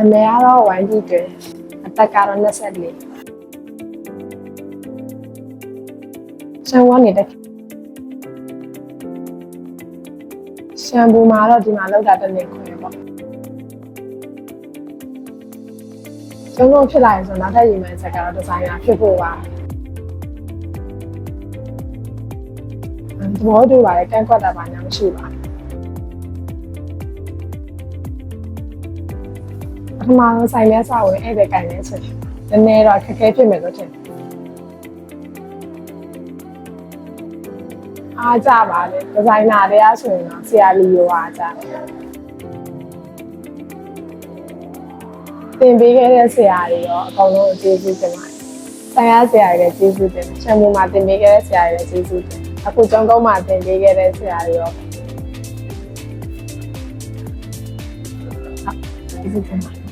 နာမည်ကတော့ဝိုင်းကြည့်တယ်အသက်ကတော့24ရှမ်းဝမ်းနေတဲ့ရှမ်းဘူမှာတော့ဒီမှာလောက်တာတစ်နေ့ခွင့်ပေါ့ကျုံလုံးဖြစ်လာရင်ဆိုတော့နောက်ထပ်ရီမန်ချက်ကတော့ဒီဇိုင်နာဖြစ်ဖို့ပါသဘောတူပါတယ်ကန့်ကွက်တာပါညာမရှိပါ ပထမဆုံးဆိုင်ထဲစဝင်ဧည့်သည်ကင်နေချက်နည်းနည်းတော့ခက်ခဲဖြစ်မယ်လို့ထင်တယ်အားကြပါလေဒီဇိုင်နာတွေကဆိုရင်တော့ဆရာလီယိုအားကြတယ်တင်ပေးခဲ့တဲ့ဆရာတွေရောအကုန်လုံးကျေးဇူးတင်ပါတယ်။ဆရာဆရာတွေလည်းကျေးဇူးတင်တယ်။ရှမ်းမမှာတင်ပေးခဲ့တဲ့ဆရာတွေလည်းကျေးဇူးတင်တယ်။အခုကျောင်းကုန်းမှာတင်ပေးခဲ့တဲ့ဆရာတွေရောကျေးဇူးတင်ပါတယ်